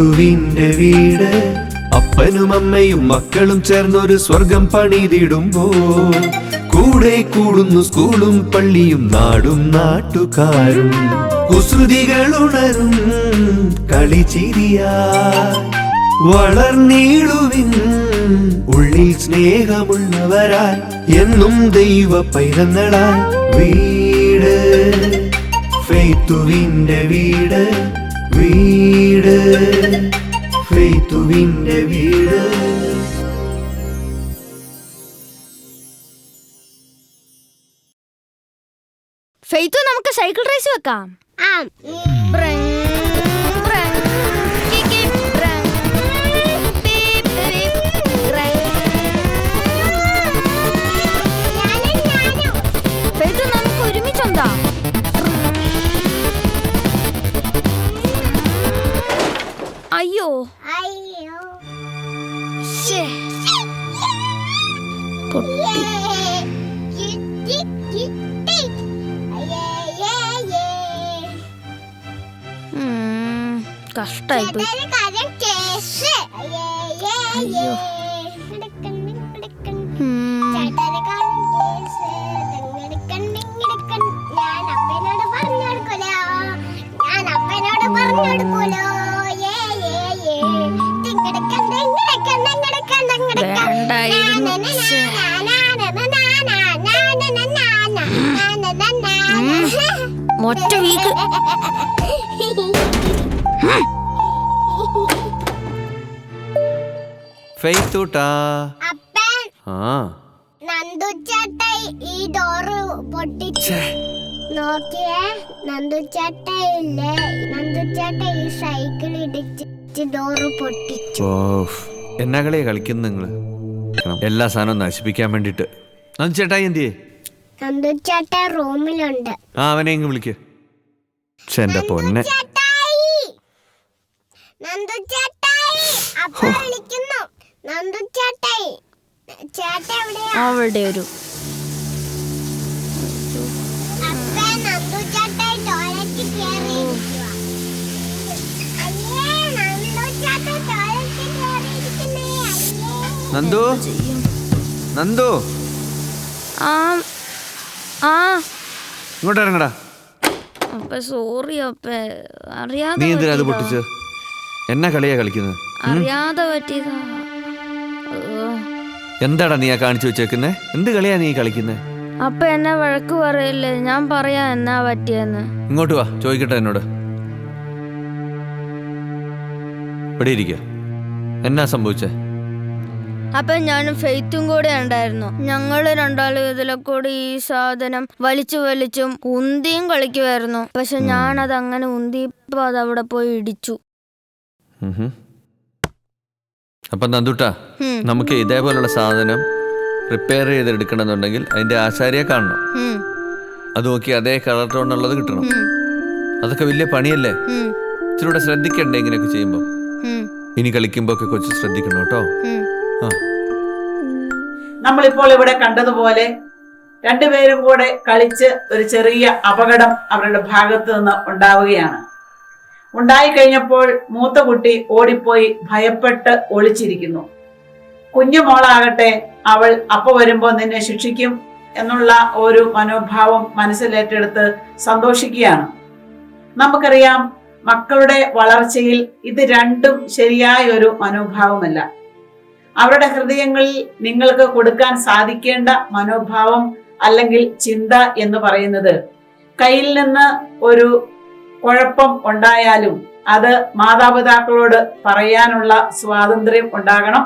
ഫെയ്ത്തുവിന്റെ വീട്. അപ്പനും അമ്മയും മക്കളും ചേർന്നൊരു സ്വർഗം പണിതിടുമ്പോ കൂടെ കൂടുന്നു സ്കൂളും പള്ളിയും നാടും നാട്ടുകാരും. കുസൃതികൾ ഉണരും കളിച്ചിരിയാ വളർന്നീളുവിൻ ഉള്ളിൽ സ്നേഹമുള്ളവരായി എന്നും ദൈവ പൈതങ്ങളായി വീട്. ഫെയ്ത്തുവിന്റെ വീട്. വീട് ഫെയ്ത്തുവിന്റെ വീട്. ഫെയ്ത്തു നമുക്ക് സൈക്കിൾ റേസ് വെക്കാം. ആം. അയ്യോ. അയ്യോ. പോയി. അയ്യേ. ഒറ്റ വീക്ക്. ഫെയ്ത്തൂട്ടാ. ഈ ഡോറ് പൊട്ടിച്ച് നോക്കിയേ ഈ സൈക്കിൾ ഇടിച്ച് ഡോറ് പൊട്ടിച്ചു. ഓഫ്. എന്നാ കളിയാ കളിക്കുന്നു നിങ്ങൾ? എല്ലാ സാധനവും നശിപ്പിക്കാൻ വേണ്ടിട്ട് നന്ദു ചേട്ടായി എന്തിയേ? നന്ദുച്ചേട്ട റൂമിലുണ്ട്. ആ അവനെ ഇങ്ങ് വിളിക്ക്. പക്ഷെ എന്റെ പൊന്നെ. ചേട്ടായി നന്ദുച്ചേട്ടായി അപ്പ വിളിക്കുന്നു. നന്ദുച്ചേട്ടായി ചേട്ട എവിടെയാ? അവിടെ ഒരു അപ്പ നന്ദുച്ചേട്ടായി ടോയ്ലറ്റിൽ കയറിയിരിക്കുവാ അയ്യേ നന്ദുച്ചേട്ടായി ടോയ്ലറ്റിൽ കയറിയിരിക്കുന്നേ അയ്യേ. നന്ദു? നന്ദു? ആ ആ. ഇങ്ങോട്ട് ഇറങ്ങടാ. അപ്പ സോറി അപ്പ. നീ അറിയാതെ എന്തിനാ അത് പറ്റിയതാ. പൊട്ടിച്ച്? എന്നാ കളിയാ കളിക്കുന്നത് അറിയാതെ പറ്റിയതാ. എന്താടാ നീ ആ കാണിച്ചു വെച്ചേക്കുന്നേ? എന്ത് കളിയാ നീ കളിക്കുന്നേ? അപ്പ എന്നെ വഴക്ക് പറയില്ലേ? ഞാൻ പറയാ എന്നാ പറ്റിയെന്ന്. ഇങ്ങോട്ട് വാ ചോദിക്കട്ടെ എന്നോട്. ഇവിടെ ഇരിക്ക? എന്നാ സംഭവിച്ചേ? അപ്പൊ ഞാനും ഫെയ്ത്തും കൂടെ ഉണ്ടായിരുന്നു. ഞങ്ങൾ രണ്ടാളും ഇതിലെ കൂടി ഈ സാധനം വലിച്ചു വലിച്ചും ഉന്തിയും കളിക്കുമായിരുന്നു പക്ഷെ ഞാനത് അങ്ങനെ ഉന്തിയപ്പോ അത് അവിടെ പോയി ഇടിച്ചു. അപ്പൊ നന്ദുട്ടാ നമുക്ക് ഇതേപോലുള്ള സാധനം റിപ്പയർ ചെയ്തെടുക്കണമെന്നുണ്ടെങ്കിൽ അതിന്റെ ആശാരിയെ കാണണം. അത് നോക്കി അതേ കളർ ടോണുള്ളത് കിട്ടണം. അതൊക്കെ വലിയ പണിയല്ലേ? ഉം, ഇച്ചിരി കൂടെ ശ്രദ്ധിക്കണ്ടേ ഇങ്ങനെയൊക്കെ ചെയ്യുമ്പോൾ ഇനി കളിക്കുമ്പോ ഒക്കെ കൊച്ചു ശ്രദ്ധിക്കണം കേട്ടോ. നമ്മളിപ്പോൾ ഇവിടെ കണ്ടതുപോലെ രണ്ടുപേരും കൂടെ കളിച്ച് ഒരു ചെറിയ അപകടം അവരുടെ ഭാഗത്ത് നിന്ന് ഉണ്ടാവുകയാണ്. ഉണ്ടായി കഴിഞ്ഞപ്പോൾ മൂത്ത കുട്ടി ഓടിപ്പോയി ഭയപ്പെട്ട് ഒളിച്ചിരിക്കുന്നു. കുഞ്ഞു മോളാകട്ടെ അവൾ അപ്പ വരുമ്പോ നിന്നെ ശിക്ഷിക്കും എന്നുള്ള ഒരു മനോഭാവം മനസ്സിലേറ്റെടുത്ത് സന്തോഷിക്കുകയാണ്. നമുക്കറിയാം മക്കളുടെ വളർച്ചയിൽ ഇത് രണ്ടും ശരിയായ ഒരു മനോഭാവമല്ല. അവരുടെ ഹൃദയങ്ങളിൽ നിങ്ങൾക്ക് കൊടുക്കാൻ സാധിക്കേണ്ട മനോഭാവം അല്ലെങ്കിൽ ചിന്ത എന്ന് പറയുന്നത് കയ്യിൽ നിന്ന് ഒരു കുഴപ്പം ഉണ്ടായാലും അത് മാതാപിതാക്കളോട് പറയാനുള്ള സ്വാതന്ത്ര്യം ഉണ്ടാകണം.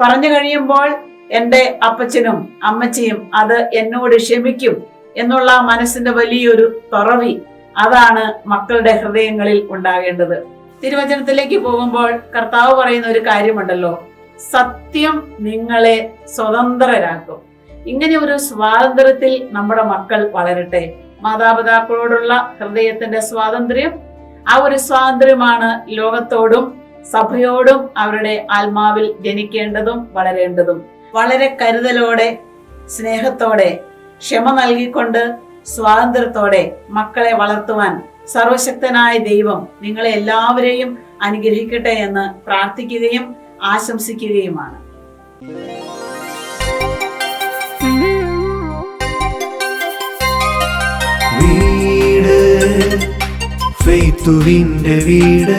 പറഞ്ഞു കഴിയുമ്പോൾ എന്റെ അപ്പച്ചനും അമ്മച്ചിയും അത് എന്നോട് ക്ഷമിക്കും എന്നുള്ള മനസ്സിന്റെ വലിയൊരു തുറവി അതാണ് മക്കളുടെ ഹൃദയങ്ങളിൽ ഉണ്ടാകേണ്ടത്. തിരുവചനത്തിലേക്ക് പോകുമ്പോൾ കർത്താവ് പറയുന്ന ഒരു കാര്യമുണ്ടല്ലോ. സത്യം നിങ്ങളെ സ്വതന്ത്രരാക്കും. ഇങ്ങനെ ഒരു സ്വാതന്ത്ര്യത്തിൽ നമ്മുടെ മക്കൾ വളരട്ടെ. മാതാപിതാക്കളോടുള്ള ഹൃദയത്തിന്റെ സ്വാതന്ത്ര്യം ആ ഒരു സ്വാതന്ത്ര്യമാണ് ലോകത്തോടും സഭയോടും അവരുടെ ആത്മാവിൽ ജനിക്കേണ്ടതും വളരേണ്ടതും. വളരെ കരുതലോടെ സ്നേഹത്തോടെ ക്ഷമ നൽകിക്കൊണ്ട് സ്വാതന്ത്ര്യത്തോടെ മക്കളെ വളർത്തുവാൻ സർവശക്തനായ ദൈവം നിങ്ങളെ എല്ലാവരെയും അനുഗ്രഹിക്കട്ടെ എന്ന് പ്രാർത്ഥിക്കുകയും ആശംസിക്കുകയുമാണ്. ഫെയ്ത്തുവിന്റെ വീട്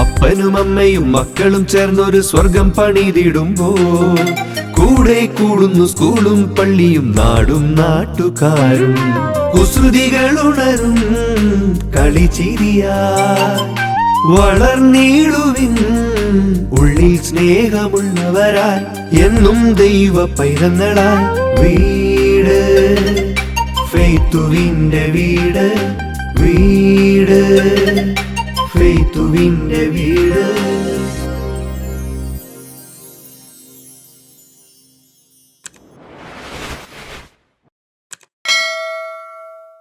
അപ്പനും അമ്മയും മക്കളും ചേർന്നൊരു സ്വർഗം പണിതിടുമ്പോൾ കൂടെ കൂടുന്നു സ്കൂളും പള്ളിയും നാടും നാട്ടുകാരും. കുസൃതികൾ ഉണരും കളിച്ചിരിയാ വളർന്നീളുവിൻ ഉള്ളിൽ സ്നേഹമുള്ളവരാൽ എന്നും ദൈവ പൈതങ്ങളാൽ വീട്. ഫെയ്ത്തുവിന്റെ വീട് വീട്. ഫെയ്ത്തുവിന്റെ വീട്.